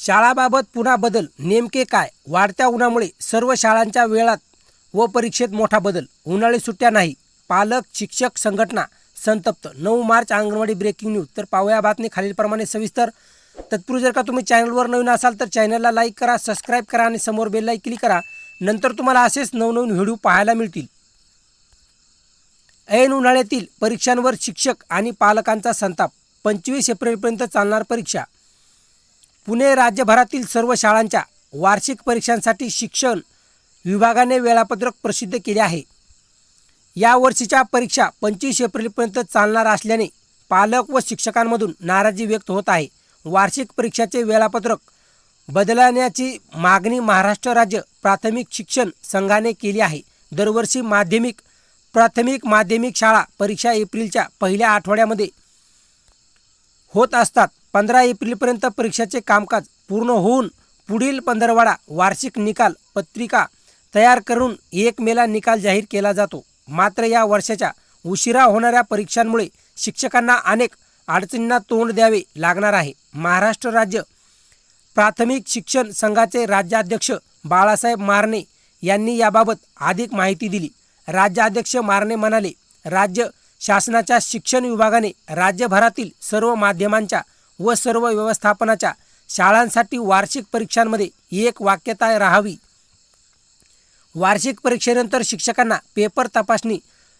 शाळाबाबत पुन्हा बदल नेमके काय? वाढत्या उन्हामुळे सर्व शाळांच्या वेळात व परीक्षेत मोठा बदल. उन्हाळी सुट्ट्या नाही. पालक शिक्षक संघटना संतप्त. नऊ मार्च अंगणवाडी ब्रेकिंग न्यूज तर पाहूया बातमी खालीलप्रमाणे सविस्तर. तत्पूर्वी जर का तुम्ही चॅनलवर नवीन असाल तर चॅनलला लाईक करा सबस्क्राईब करा आणि समोर बेल लाईक क्लिक करा. नंतर तुम्हाला असेच नवनवीन व्हिडिओ पाहायला मिळतील. ऐन उन्हाळ्यातील परीक्षांवर शिक्षक आणि पालकांचा संताप. पंचवीस एप्रिलपर्यंत चालणार परीक्षा. पुणे राज्यभरातील सर्व शाळांच्या वार्षिक परीक्षांसाठी शिक्षण विभागाने वेळापत्रक प्रसिद्ध केले आहे. या वर्षीच्या परीक्षा पंचवीस एप्रिलपर्यंत चालणार असल्याने पालक व शिक्षकांमधून नाराजी व्यक्त होत आहे. वार्षिक परीक्षाचे वेळापत्रक बदलण्याची मागणी महाराष्ट्र राज्य प्राथमिक शिक्षण संघाने केली आहे. दरवर्षी माध्यमिक प्राथमिक माध्यमिक शाळा परीक्षा एप्रिलच्या पहिल्या आठवड्यामध्ये होत असतात. पंधरा एप्रिलपर्यंत परीक्षेचे कामकाज पूर्ण होऊन पुढील पंधरवाडा वार्षिक निकाल पत्रिका तयार करून एक मेला निकाल जाहीर केला जातो. मात्र या वर्षाच्या उशिरा होणाऱ्या परीक्षांमुळे शिक्षकांना अनेक अडचणींना तोंड द्यावे लागणार आहे. महाराष्ट्र राज्य प्राथमिक शिक्षण संघाचे राज्याध्यक्ष बाळासाहेब मारणे यांनी याबाबत अधिक माहिती दिली. राज्याध्यक्ष मारणे म्हणाले राज्य शासनाच्या शिक्षण विभागाने राज्यभरातील सर्व माध्यमांच्या व सर्व व्यवस्थापनाच्या शाळांसाठी वार्षिक परीक्षांमध्ये एक वाक्यता राहावी. वार्षिक परीक्षेनंतर शिक्षकांना पेपर तपासणी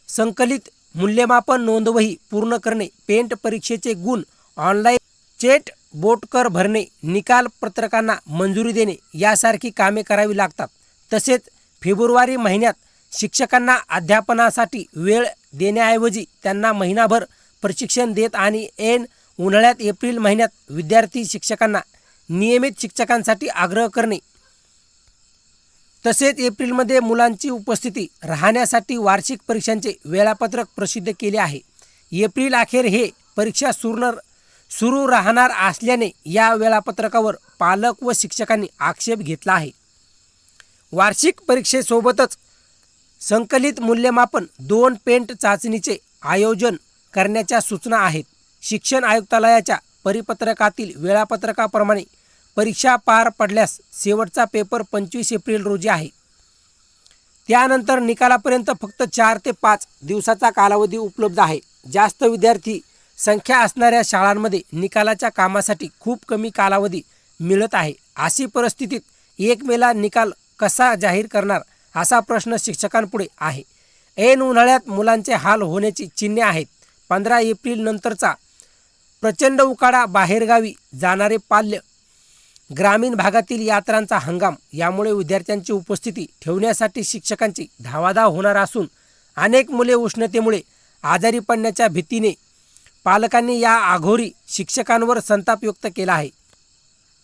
संकलित मूल्यमापन नोंदवही पूर्ण करणे पेंट परीक्षेचे गुण ऑनलाईन चेट बोटकर भरणे निकाल पत्रकांना मंजुरी देणे यासारखी कामे करावी लागतात. तसेच फेब्रुवारी महिन्यात शिक्षकांना अध्यापनासाठी वेळ देण्याऐवजी त्यांना महिनाभर प्रशिक्षण देत आणि एन उन्हाळ्यात एप्रिल महिन्यात विद्यार्थी शिक्षकांना नियमित शिक्षकांसाठी आग्रह करणे. तसेच एप्रिलमध्ये मुलांची उपस्थिती राहण्यासाठी वार्षिक परीक्षांचे वेळापत्रक प्रसिद्ध केले आहे. एप्रिल अखेर हे परीक्षा सुरू सुरू राहणार असल्याने या वेळापत्रकावर पालक व शिक्षकांनी आक्षेप घेतला आहे. वार्षिक परीक्षेसोबतच संकलित मूल्यमापन दोन पेंट चाचणीचे आयोजन करण्याच्या सूचना आहेत. शिक्षण आयुक्तालयाच्या परिपत्रकातील वेळापत्रकाप्रमाणे परीक्षा पार पडल्यास शेवटचा पेपर पंचवीस एप्रिल रोजी आहे. त्यानंतर निकालापर्यंत फक्त चार ते पाच दिवसाचा कालावधी उपलब्ध आहे. जास्त विद्यार्थी संख्या असणाऱ्या शाळांमध्ये निकालाच्या कामासाठी खूप कमी कालावधी मिळत आहे. अशी परिस्थितीत एक मेला निकाल कसा जाहीर करणार असा प्रश्न शिक्षकांपुढे आहे. ऐन उन्हाळ्यात मुलांचे हाल होण्याची चिन्हे आहेत. पंधरा एप्रिल नंतरचा प्रचंड उकाडा बाहेरगावी जाणारे पाल्य ग्रामीण भागातील यात्रांचा हंगाम यामुळे विद्यार्थ्यांची उपस्थिती ठेवण्यासाठी शिक्षकांची धावाधाव होणार असून अनेक मुले उष्णतेमुळे आजारी पडण्याच्या भीतीने पालकांनी या आघोरी शिक्षकांवर संताप व्यक्त केला आहे.